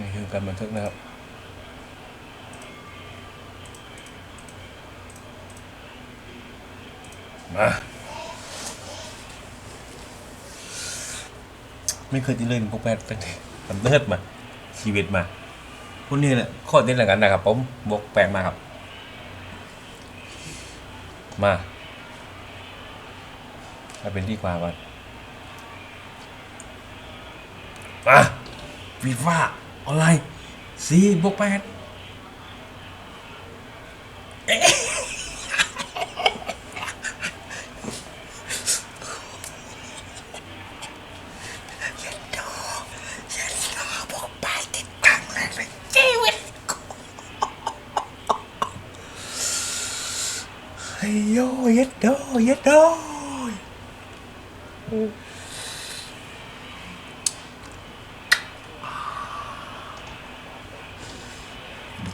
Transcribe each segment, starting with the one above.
นี่คือการบันทึกนะครับมาไม่เคยที่เล่นพวกแปดเป็นกำเนิดมา ชีวิตมาพวกนี้แหละข้อเด่นหลังกันนะครับ ผมบวกแปดมาครับ มาถ้าเป็นที่ความกันมาฟีฟ่า ออนไลน์สี่บวกแปดเฮ้ยโยเย็ดโดเย็ดโด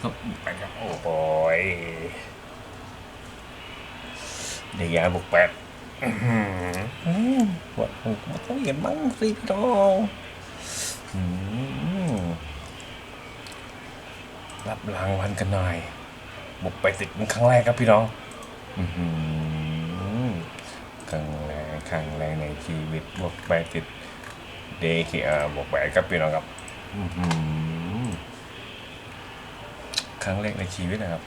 ครับโอ้โหยเดียวยาบุกแปดหมว่ามันต้องเห็นบ้งสิพี่น้องรับรางวัลกันหน่อย บุกไปติดเป็นครั้งแรกครับพี่น้องครั้งแรกครั้งแรกในชีวิตบวกไปติดเดคีอาบวกไปครับพี่น้องครับ อื ครั้งแรกในชีวิตนะครับ